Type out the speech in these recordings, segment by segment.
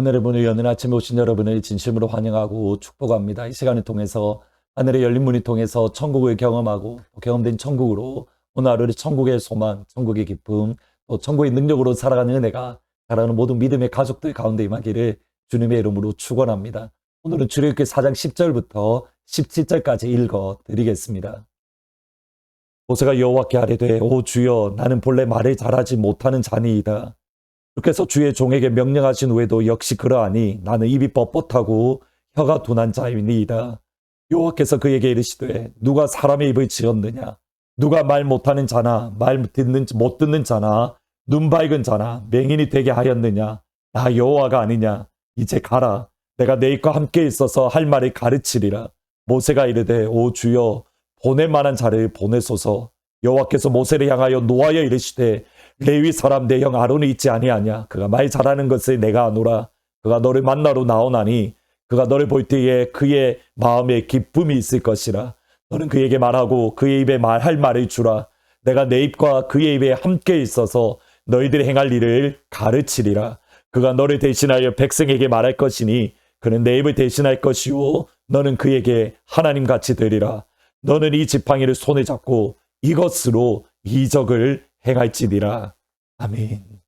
어, 하늘의 문을 여는 아침에 오신 여러분을 진심으로 환영하고 축복합니다. 이 시간을 통해서 하늘의 열린 문을 통해서 천국을 경험하고 또 경험된 천국으로 오늘 하루를 천국의 소망, 천국의 기쁨, 또 천국의 능력으로 살아가는 은혜가 사랑하는 모든 믿음의 가족들 가운데 임하기를 주님의 이름으로 축원합니다. 오늘은 출애굽기 4장 10절부터 17절까지 읽어 드리겠습니다. 모세가 여호와께 아뢰되 오 주여 나는 본래 말을 잘하지 못하는 자니이다. 주께서 주의 종에게 명령하신 후에도 역시 그러하니 나는 입이 뻣뻣하고 혀가 둔한 자이니이다. 여호와께서 그에게 이르시되 누가 사람의 입을 지었느냐? 누가 말 못하는 자나 말 듣는 못 듣는 자나 눈 밝은 자나 맹인이 되게 하였느냐? 나 여호와가 아니냐? 이제 가라. 내가 내 입과 함께 있어서 할 말을 가르치리라. 모세가 이르되 오 주여 보낼 만한 자를 보내소서. 여호와께서 모세를 향하여 노하여 이르시되 레위 사람 내 형 아론이 있지 아니하냐 그가 말 잘하는 것을 내가 아노라. 그가 너를 만나러 나오나니 그가 너를 볼 때에 그의 마음에 기쁨이 있을 것이라. 너는 그에게 말하고 그의 입에 말할 말을 주라. 내가 내 입과 그의 입에 함께 있어서 너희들이 행할 일을 가르치리라. 그가 너를 대신하여 백성에게 말할 것이니 그는 내 입을 대신할 것이요 너는 그에게 하나님 같이 되리라. 너는 이 지팡이를 손에 잡고 이것으로 이적을 행할지니라. 아멘.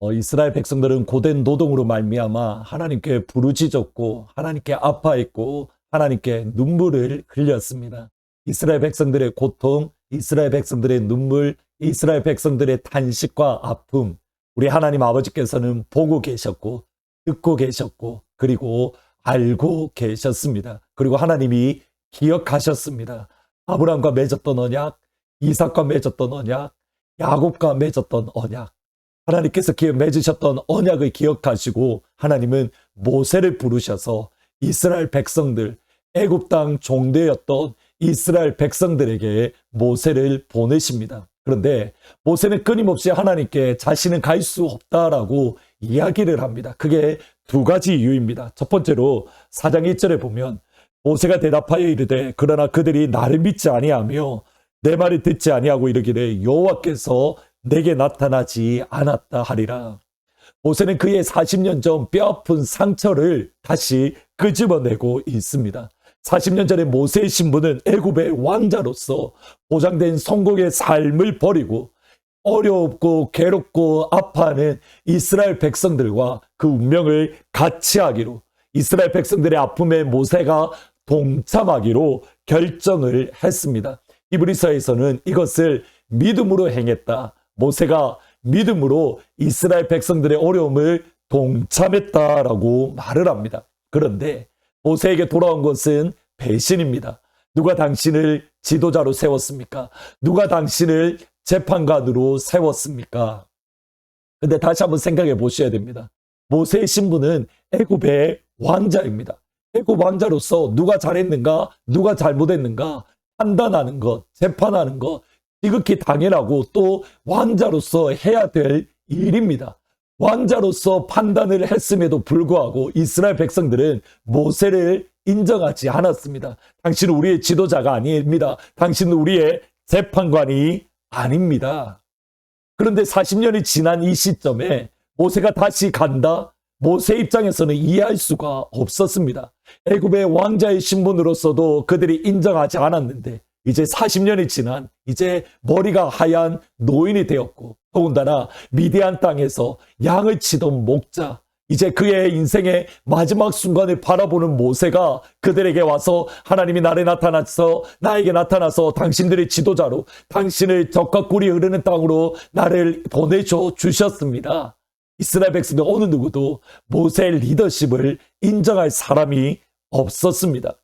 어, 이스라엘 백성들은 고된 노동으로 말미암아 하나님께 부르짖었고 하나님께 아파했고 하나님께 눈물을 흘렸습니다. 이스라엘 백성들의 고통, 이스라엘 백성들의 눈물, 이스라엘 백성들의 탄식과 아픔, 우리 하나님 아버지께서는 보고 계셨고 듣고 계셨고 그리고 알고 계셨습니다. 그리고 하나님이 기억하셨습니다. 아브라함과 맺었던 언약, 이삭과 맺었던 언약, 야곱과 맺었던 언약, 하나님께서 기어 맺으셨던 언약을 기억하시고 하나님은 모세를 부르셔서 이스라엘 백성들, 애굽 땅 종되었던 이스라엘 백성들에게 모세를 보내십니다. 그런데 모세는 끊임없이 하나님께 자신은 갈 수 없다라고 이야기를 합니다. 그게 두 가지 이유입니다. 첫 번째로 사장 1절에 보면 모세가 대답하여 이르되 그러나 그들이 나를 믿지 아니하며 내 말을 듣지 아니하고 이르기를 여호와께서 내게 나타나지 않았다 하리라. 모세는 그의 40년 전 뼈아픈 상처를 다시 끄집어내고 있습니다. 40년 전에 모세의 신부는 애굽의 왕자로서 보장된 성공의 삶을 버리고 어렵고 괴롭고 아파하는 이스라엘 백성들과 그 운명을 같이 하기로 이스라엘 백성들의 아픔에 모세가 동참하기로 결정을 했습니다. 이브리서에서는 이것을 믿음으로 행했다. 모세가 믿음으로 이스라엘 백성들의 어려움을 동참했다라고 말을 합니다. 그런데 모세에게 돌아온 것은 배신입니다. 누가 당신을 지도자로 세웠습니까? 누가 당신을 재판관으로 세웠습니까? 근데 다시 한번 생각해 보셔야 됩니다. 모세의 신분은 애굽의 왕자입니다. 애굽 왕자로서 누가 잘했는가, 누가 잘못했는가 판단하는 것, 재판하는 것 지극히 당연하고 또 왕자로서 해야 될 일입니다. 왕자로서 판단을 했음에도 불구하고 이스라엘 백성들은 모세를 인정하지 않았습니다. 당신은 우리의 지도자가 아닙니다. 당신은 우리의 재판관이 아닙니다. 그런데 40년이 지난 이 시점에 모세가 다시 간다? 모세 입장에서는 이해할 수가 없었습니다. 애굽의 왕자의 신분으로서도 그들이 인정하지 않았는데 이제 40년이 지난 이제 머리가 하얀 노인이 되었고 더군다나 미디안 땅에서 양을 치던 목자 이제 그의 인생의 마지막 순간을 바라보는 모세가 그들에게 와서 하나님이 나를 나타나서 나에게 나타나서 당신들의 지도자로 당신을 적과 꿀이 흐르는 땅으로 나를 보내줘 주셨습니다. 이스라엘 백성들 어느 누구도 모세의 리더십을 인정할 사람이 없었습니다.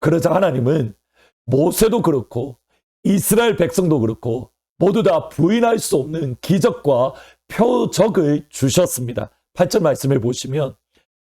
그러자 하나님은 모세도 그렇고 이스라엘 백성도 그렇고 모두 다 부인할 수 없는 기적과 표적을 주셨습니다. 8절 말씀을 보시면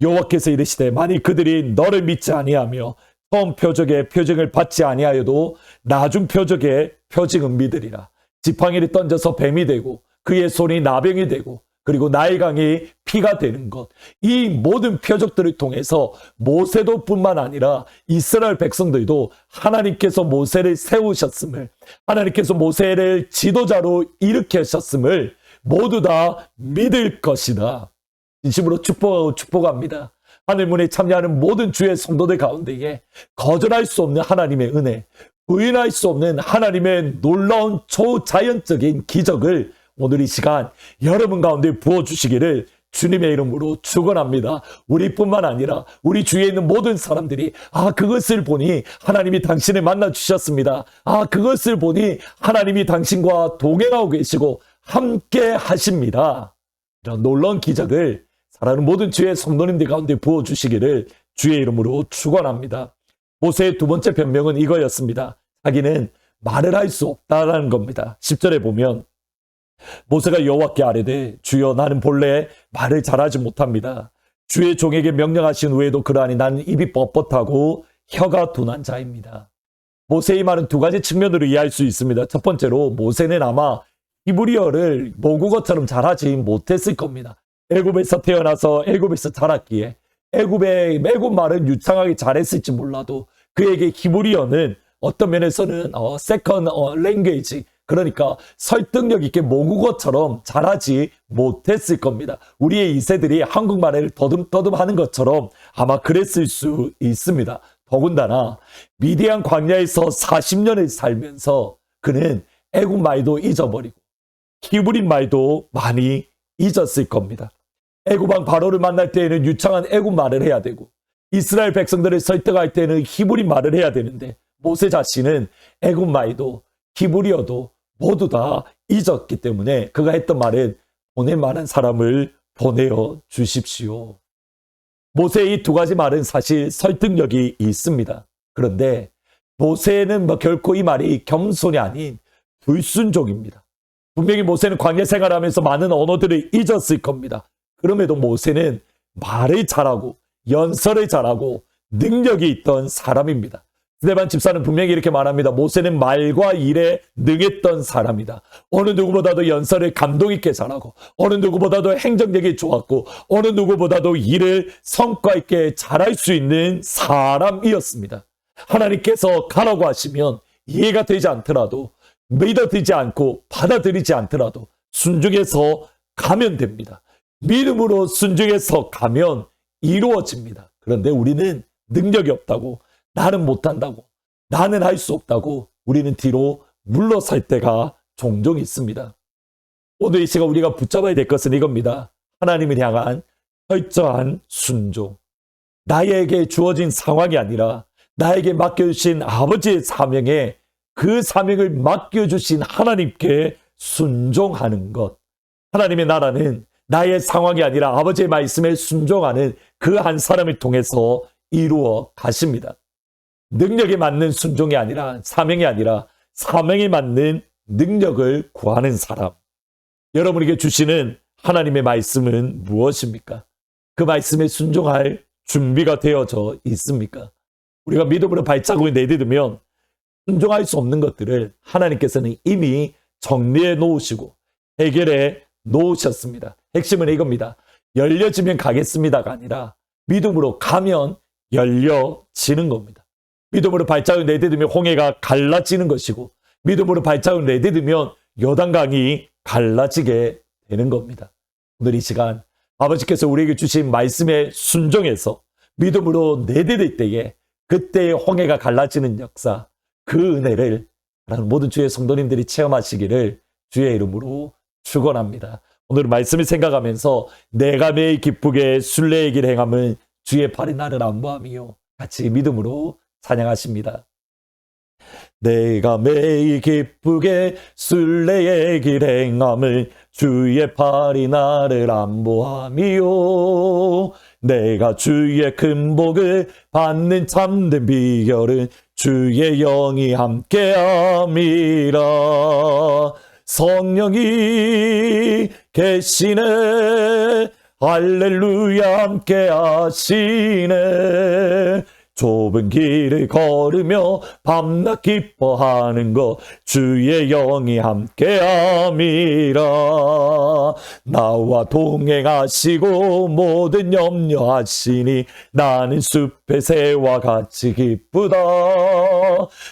여호와께서 이르시되 만일 그들이 너를 믿지 아니하며 처음 표적의 표징을 받지 아니하여도 나중 표적의 표징은 믿으리라. 지팡이를 던져서 뱀이 되고 그의 손이 나병이 되고 그리고 나의 강이 피가 되는 것. 이 모든 표적들을 통해서 모세도 뿐만 아니라 이스라엘 백성들도 하나님께서 모세를 세우셨음을, 하나님께서 모세를 지도자로 일으키셨음을 모두 다 믿을 것이다. 진심으로 축복하고 축복합니다. 하늘문에 참여하는 모든 주의 성도들 가운데에 거절할 수 없는 하나님의 은혜, 부인할 수 없는 하나님의 놀라운 초자연적인 기적을 오늘 이 시간 여러분 가운데 부어주시기를 주님의 이름으로 축원합니다. 우리뿐만 아니라 우리 주위에 있는 모든 사람들이 아 그것을 보니 하나님이 당신을 만나 주셨습니다. 아 그것을 보니 하나님이 당신과 동행하고 계시고 함께 하십니다. 이런 놀라운 기적을 사랑하는 모든 주의 성도님들 가운데 부어 주시기를 주의 이름으로 축원합니다. 모세의 두 번째 변명은 이거였습니다. 자기는 말을 할 수 없다라는 겁니다. 10절에 보면 모세가 여호와께 아뢰되 주여 나는 본래 말을 잘하지 못합니다. 주의 종에게 명령하신 후에도 그러하니 나는 입이 뻣뻣하고 혀가 둔한 자입니다. 모세의 말은 두 가지 측면으로 이해할 수 있습니다. 첫 번째로 모세는 아마 히브리어를 모국어처럼 잘하지 못했을 겁니다. 애굽에서 태어나서 애굽에서 자랐기에 애굽의 애굽 말은 유창하게 잘했을지 몰라도 그에게 히브리어는 어떤 면에서는 어, 세컨 어, 랭귀지 그러니까 설득력 있게 모국어처럼 잘하지 못했을 겁니다. 우리의 이세들이 한국말을 더듬더듬 하는 것처럼 아마 그랬을 수 있습니다. 더군다나 미디안 광야에서 40년을 살면서 그는 애국 말도 잊어버리고 히브리 말도 많이 잊었을 겁니다. 애굽왕 바로를 만날 때에는 유창한 애굽 말을 해야 되고 이스라엘 백성들을 설득할 때는 히브리 말을 해야 되는데 모세 자신은 애굽 말도 히브리어도 모두 다 잊었기 때문에 그가 했던 말은 보낼 만한 사람을 보내어 주십시오. 모세의 이 두 가지 말은 사실 설득력이 있습니다. 그런데 모세는 뭐 결코 이 말이 겸손이 아닌 불순종입니다. 분명히 모세는 광야 생활하면서 많은 언어들을 잊었을 겁니다. 그럼에도 모세는 말을 잘하고 연설을 잘하고 능력이 있던 사람입니다. 스데반 집사는 분명히 이렇게 말합니다. 모세는 말과 일에 능했던 사람이다. 어느 누구보다도 연설을 감동 있게 잘하고 어느 누구보다도 행정력이 좋았고 어느 누구보다도 일을 성과 있게 잘할 수 있는 사람이었습니다. 하나님께서 가라고 하시면 이해가 되지 않더라도 믿어들지 않고 받아들이지 않더라도 순종해서 가면 됩니다. 믿음으로 순종해서 가면 이루어집니다. 그런데 우리는 능력이 없다고 나는 못한다고 나는 할 수 없다고 우리는 뒤로 물러설 때가 종종 있습니다. 오늘 이 시간 우리가 붙잡아야 될 것은 이겁니다. 하나님을 향한 철저한 순종. 나에게 주어진 상황이 아니라 나에게 맡겨주신 아버지의 사명에 그 사명을 맡겨주신 하나님께 순종하는 것. 하나님의 나라는 나의 상황이 아니라 아버지의 말씀에 순종하는 그 한 사람을 통해서 이루어 가십니다. 능력에 맞는 순종이 아니라 사명이 아니라 사명에 맞는 능력을 구하는 사람. 여러분에게 주시는 하나님의 말씀은 무엇입니까? 그 말씀에 순종할 준비가 되어져 있습니까? 우리가 믿음으로 발자국을 내딛으면 순종할 수 없는 것들을 하나님께서는 이미 정리해 놓으시고 해결해 놓으셨습니다. 핵심은 이겁니다. 열려지면 가겠습니다가 아니라 믿음으로 가면 열려지는 겁니다. 믿음으로 발자국 내딛으면 홍해가 갈라지는 것이고 믿음으로 발자국 내딛으면 요단강이 갈라지게 되는 겁니다. 오늘 이 시간 아버지께서 우리에게 주신 말씀에 순종해서 믿음으로 내딛을 때에 그때의 홍해가 갈라지는 역사 그 은혜를 모든 주의 성도님들이 체험하시기를 주의 이름으로 축원합니다. 오늘 말씀을 생각하면서 내가 매일 기쁘게 순례의 길 행함은 주의 팔이 나를 안보함이요 같이 믿음으로 찬양하십니다. 내가 매일 기쁘게 순례의 길 행함을 주의 팔이 나를 안보함이요. 내가 주의 큰 복을 받는 참된 비결은 주의 영이 함께함이라. 성령이 계시네. 할렐루야 함께 하시네 좁은 길을 걸으며 밤낮 기뻐하는 것 주의 영이 함께함이라. 나와 동행하시고 모든 염려하시니 나는 숲 의 새와 같이 기쁘다.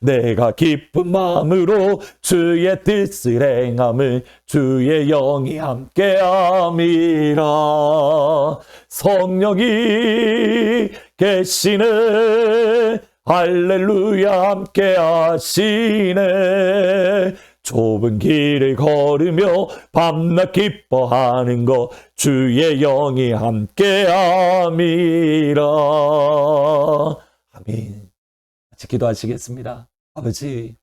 내가 기쁜 마음으로 주의 뜻을 행함을 주의 영이 함께함이라. 성령이 계시네. 할렐루야 함께 하시네 좁은 길을 걸으며 밤낮 기뻐하는 것 주의 영이 함께 함이라. 아멘. 같이 기도하시겠습니다. 아버지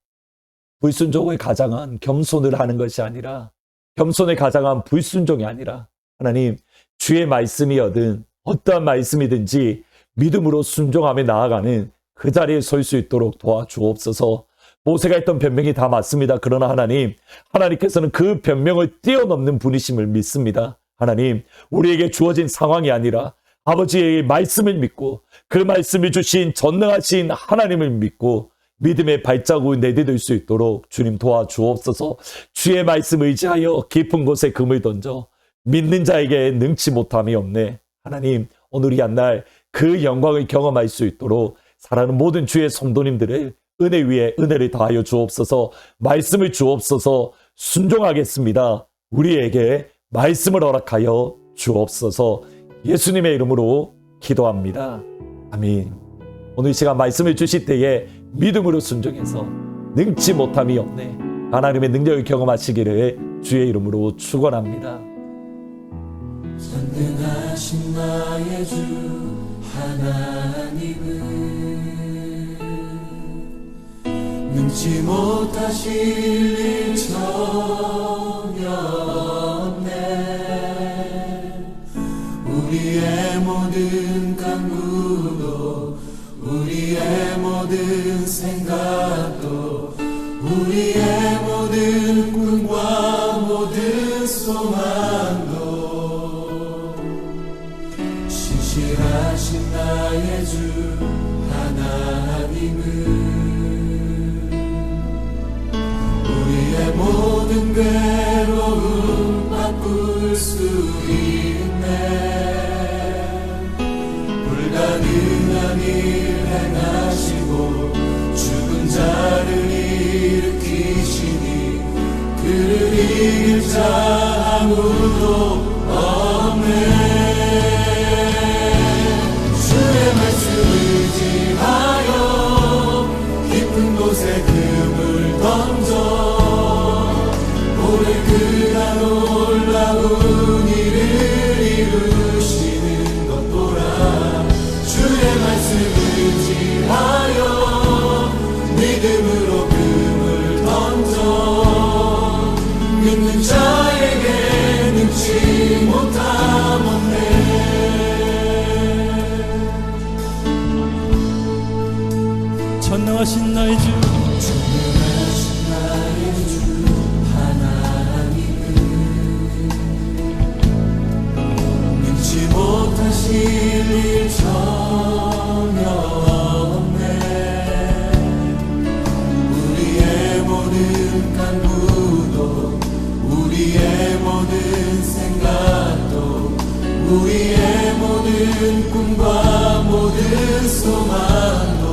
불순종을 가장한 겸손을 하는 것이 아니라 겸손을 가장한 불순종이 아니라 하나님 주의 말씀이여든 어떠한 말씀이든지 믿음으로 순종하며 나아가는 그 자리에 설 수 있도록 도와주옵소서. 모세가 했던 변명이 다 맞습니다. 그러나 하나님, 하나님께서는 그 변명을 뛰어넘는 분이심을 믿습니다. 하나님, 우리에게 주어진 상황이 아니라 아버지의 말씀을 믿고 그 말씀을 주신 전능하신 하나님을 믿고 믿음의 발자국을 내디딜 수 있도록 주님 도와주옵소서 주의 말씀 의지하여 깊은 곳에 금을 던져 믿는 자에게 능치 못함이 없네. 하나님, 오늘 이 한날 그 영광을 경험할 수 있도록 사랑하는 모든 주의 성도님들을 은혜 위에 은혜를 다하여 주옵소서 말씀을 주옵소서 순종하겠습니다. 우리에게 말씀을 허락하여 주옵소서 예수님의 이름으로 기도합니다. 아멘. 오늘 이 시간 말씀을 주실 때에 믿음으로 순종해서 능치 못함이 없네. 하나님의 능력을 경험하시기를 주의 이름으로 축원합니다. 전능하신 나의 주 하나님은 능치 못하실 일 전혀 없네. 우리의 모든 간구도 우리의 모든 생각도 우리의 모든 꿈과 모든 소망도 신실하신 나의 주 모든 괴로움 바꿀 수 있네. 불가능한 일 행하시고 죽은 자를 일으키시니 그를 이길 자 아무도 없네 하실 일 전혀 없네. 우리의 모든 간구도 우리의 모든 생각도 우리의 모든 꿈과 모든 소망도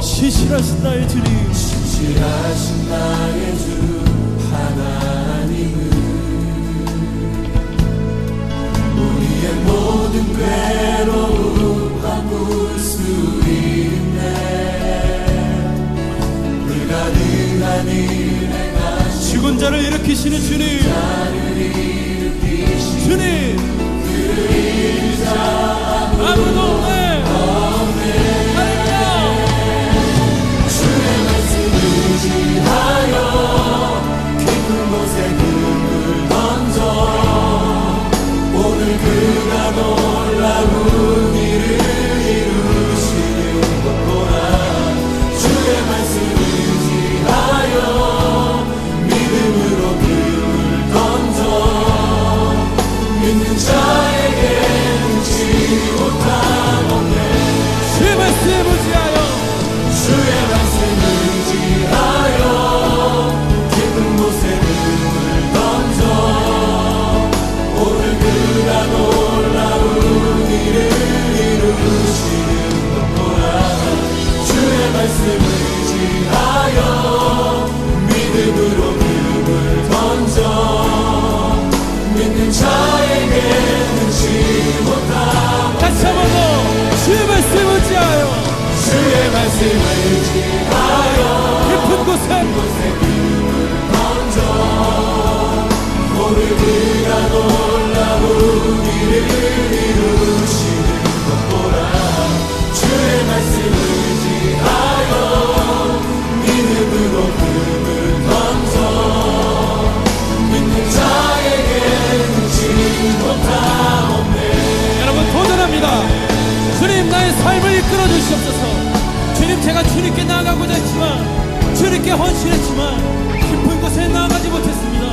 시실하신 나의 주님. 신실하신 나의 주 하나님 죽은 자를 일으키시는 주님. 나를 일으키시 주님 to wait. 주님께 헌신했지만 깊은 곳에 나아가지 못했습니다.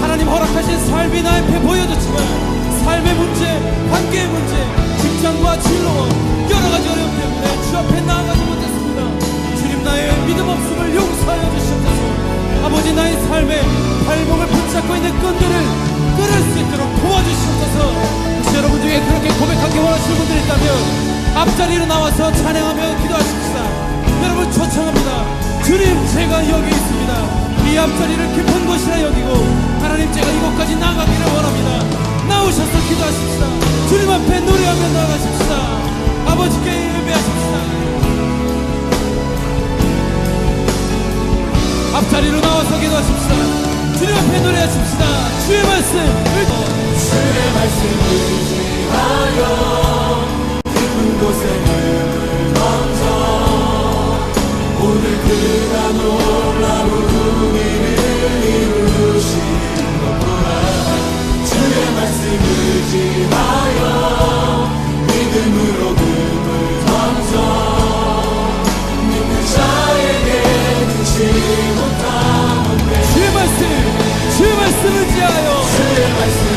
하나님 허락하신 삶이 나 앞에 보여졌지만 삶의 문제, 관계의 문제, 직장과 진로와 여러 가지 어려움 때문에 주 앞에 나아가지 못했습니다. 주님 나의 믿음 없음을 용서하여 주시옵소서. 아버지 나의 삶에 발목을 붙잡고 있는 끈들을 끊을 수 있도록 도와주시옵소서. 여러분 중에 그렇게 고백하기 원하시는 분들이 있다면 앞자리로 나와서 찬양하며 기도하십시다. 여러분 초청합니다. 주님 제가 여기 있습니다. 이 앞자리를 깊은 곳이라 여기고 하나님 제가 이곳까지 나가기를 원합니다. 나오셔서 기도하십시다. 주님 앞에 노래하며 나가십시다. 아버지께 예배하십시다. 앞자리로 나와서 기도하십시다. 주님 앞에 노래하십시다. 주의 말씀 주의 말씀 의지하여 깊은 곳에 주의 말씀 의지하여 믿음으로 금을 던져 믿는 자에게 눈치 못하옵네 주의 말씀 주의 말씀을 지하여. 주의 말씀